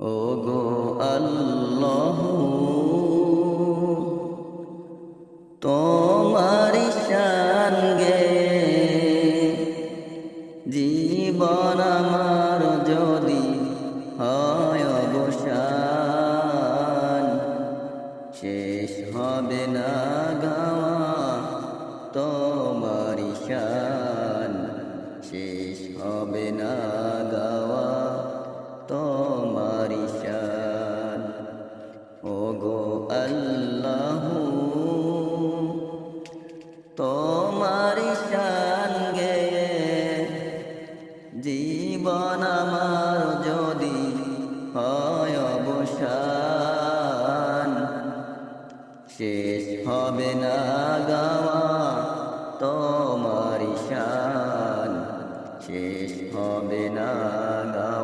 ও গো আল্লাহ তোমার শান গে। জীবন আমার যদি হয় অবসান, শেষ হবে না গাওয়া তোমার শান, শেষ হবে না গাওয়া পরিশান ও গো আল্লাহ, তোমার শান গে জীবন আমার যদি হয় অবসান, শেষ হবে না গাওয়া তোমার শান, শেষ হবে না গাওয়া